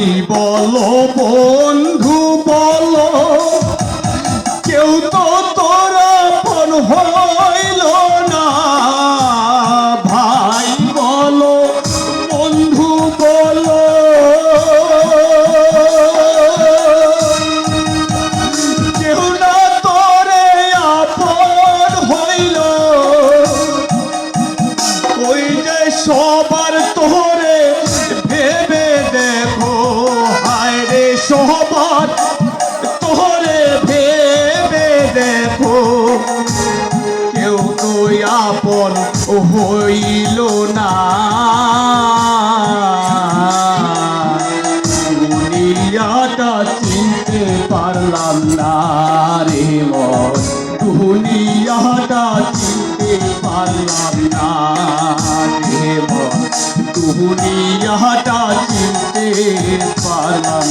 বলো বন্ধু, বলো। কেউ তো তোরা পন হইল না। ভাই, বলো বন্ধু, বলো। কেউ না তোরে আপন হইল। ওই যে সবার তোরে সবার তোরে ভেবে দেখো। কেউ তো আপন হইল না। চিনতে পারলাম না রে মন। দুনিয়াটা চিনতে পারলাম না রে মন। দুনিয়াটা চিনতে পারলাম